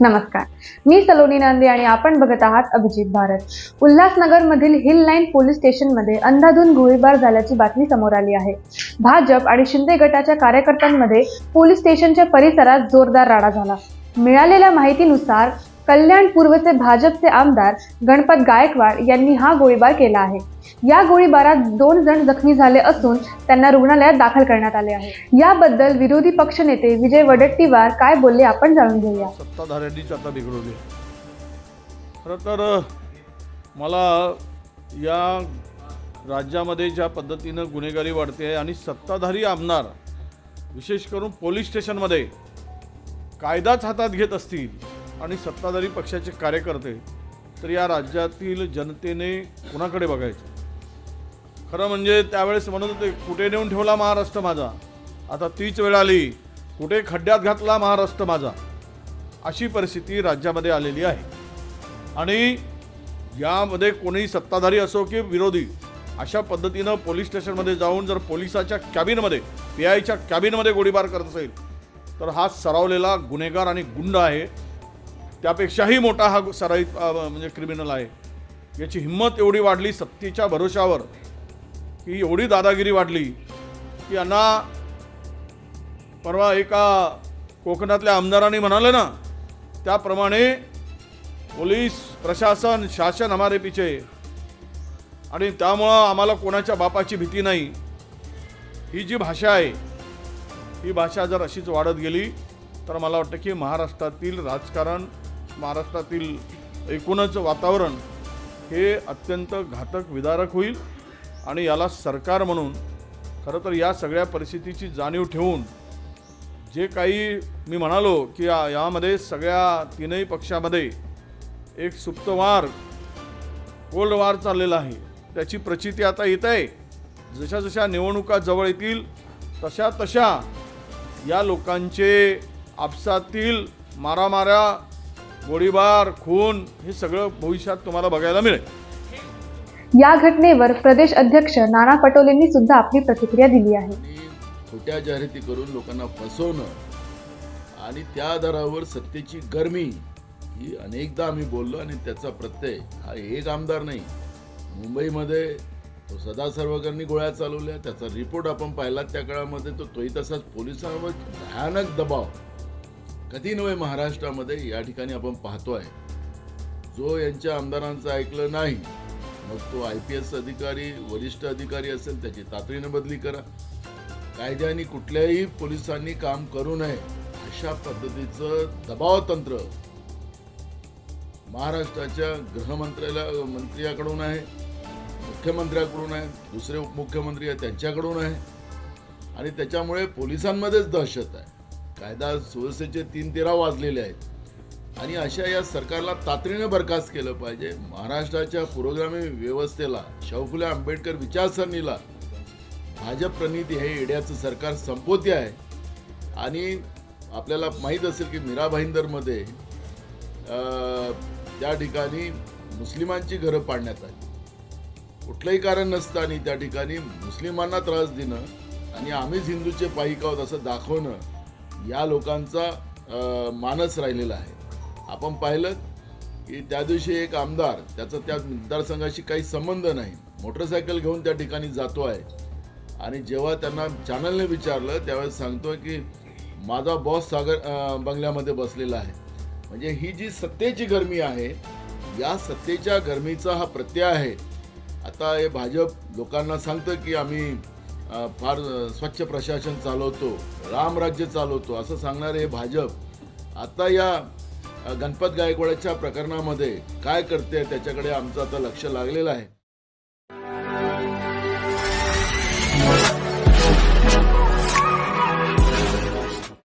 नमस्कार. मी सलोनी नांदे आणि आपण बघत आहात अभिजित भारत. उल्हासनगरमधील हिल लाईन पोलीस स्टेशनमध्ये अंधाधुन गोळीबार झाल्याची बातमी समोर आली आहे. भाजप आणि शिंदे गटाच्या कार्यकर्त्यांमध्ये पोलीस स्टेशनच्या परिसरात जोरदार राडा झाला. मिळालेल्या माहितीनुसार कल्याण पूर्वचे भाजपचे आमदार गणपत गायकवाड यांनी हा गोळीबार केला आहे. या गोळीबारात दोन जण जखमी झाले असून त्यांना रुग्णालयात दाखल करण्यात आले आहे. याबद्दल विरोधी पक्षनेते विजय वडेट्टीवार काय बोलले आपण जाणून घेऊया. सत्ताधाऱ्यांनीच आता बिघडवली. खरं तर मला या राज्यामध्ये ज्या पद्धतीनं गुन्हेगारी वाढते आहे आणि सत्ताधारी आमदार विशेष करून पोलीस स्टेशनमध्ये कायदाच हातात घेत असतील आणि सत्ताधारी पक्षाचे कार्यकर्ते तर या राज्यातील जनतेने कुणाकडे बघायचं? खरं म्हणजे त्यावेळेस म्हणत होते कुठे नेऊन ठेवला महाराष्ट्र माझा? आता तीच वेळ आली. कुठे खड्ड्यात घातला महाराष्ट्र माझा? अशी परिस्थिती राज्यामध्ये आलेली आहे. आणि यामध्ये कोणीही सत्ताधारी असो की विरोधी अशा पद्धतीनं पोलीस स्टेशनमध्ये जाऊन जर पोलिसाच्या कॅबिनमध्ये पी आयच्या कॅबिनमध्ये गोळीबार करत असेल तर हा सरावलेला गुन्हेगार आणि गुंड आहे. त्यापेक्षाही मोठा हा सराईत म्हणजे क्रिमिनल आहे. याची हिंमत एवढी वाढली सत्तेच्या भरोशावर की एवढी दादागिरी वाढली की यांना परवा एका कोकणातल्या आमदारांनी म्हणाले ना त्याप्रमाणे पोलीस प्रशासन शासन हमारे पिछे. आणि त्यामुळं आम्हाला कोणाच्या बापाची भीती नाही. ही जी भाषा आहे ही भाषा जर अशीच वाढत गेली तर मला वाटतं की महाराष्ट्रातील राजकारण महाराष्ट्रातील एकूणच वातावरण हे अत्यंत घातक विदारक होईल. आणि याला सरकार म्हणून खरं तर या सगळ्या परिस्थितीची जाणीव ठेवून जे काही मी म्हणालो की या- यामध्ये सगळ्या तीनही पक्षामध्ये एक सुप्तवार कोल्ड वार चाललेला आहे. त्याची प्रचिती आता येत आहे. जशा जशा निवडणुका जवळ येतील तशा तशा या लोकांचे आपसातील मारामाऱ्या गोळीबार खून हे सगळं भविष्यात तुम्हाला बघायला मिळेल. या घटनेवर प्रदेश अध्यक्ष नाना पटोलेंनी सुद्धा आपली प्रतिक्रिया दिली आहे. खोट्या जाहिराती करून लोकांना फसवणं आणि त्या आधारावर सत्तेची गरमी ही अनेकदा आम्ही बोललो आणि त्याचा प्रत्यय हा एक आमदार नाही. मुंबईमध्ये तो सदा सर्वकरांनी गोळ्या चालवल्या त्याचा रिपोर्ट आपण पाहिला त्या काळामध्ये तो तोही तसाच पोलिसांवर भयानक दबाव. कधी नव्हे महाराष्ट्रामध्ये या ठिकाणी आपण पाहतोय. जो यांच्या आमदारांचं ऐकलं नाही मग तो आय पी एस अधिकारी वरिष्ठ अधिकारी असेल त्याची तातडीनं बदली करा. कायद्याने कुठल्याही पोलिसांनी काम करू नये अशा पद्धतीचं दबाव तंत्र महाराष्ट्राच्या गृहमंत्र्याला मंत्र्याकडून आहे मुख्यमंत्र्याकडून आहे दुसरे उपमुख्यमंत्री आहे त्यांच्याकडून आहे. आणि त्याच्यामुळे पोलिसांमध्येच दहशत आहे. कायदा सुव्यवस्थेचे तीन तेरा वाजलेले आहेत. आणि अशा या सरकारला तातडीनं बरखास्त केलं पाहिजे. महाराष्ट्राच्या पुरोगामी व्यवस्थेला शाहू फुले आंबेडकर विचारसरणीला भाजप प्रणित हे येड्याचं सरकार संपवते आहे. आणि आपल्याला माहीत असेल की मीरा भाईंदरमध्ये त्या ठिकाणी मुस्लिमांची घरं पाडण्यात आली. कुठलंही कारण नसताना त्या ठिकाणी मुस्लिमांना त्रास देणं आणि आम्हीच हिंदूचे पाईक आहोत असं दाखवणं या लोकांचा मानस राहिलेला आहे. आपण पाहिलं की त्या दिवशी एक आमदार त्याचा त्या मतदारसंघाशी काही संबंध नाही. मोटरसायकल घेऊन त्या ठिकाणी जातो आहे. आणि जेव्हा त्यांना चॅनलने विचारलं त्यावेळेस सांगतोय की माझा बॉस सागर बंगल्यामध्ये बसलेला आहे. म्हणजे ही जी सत्तेची गरमी आहे या सत्तेच्या गरमीचा हा प्रत्यय आहे. आता हे भाजप लोकांना सांगतं की आम्ही फार स्वच्छ प्रशासन चालवतो रामराज्य चालवतो असं सांगणारे हे भाजप आता या गणपत गायकवाडाच्या प्रकरणामध्ये काय करते त्याच्याकडे आमचं आता लक्ष लागलेलं आहे.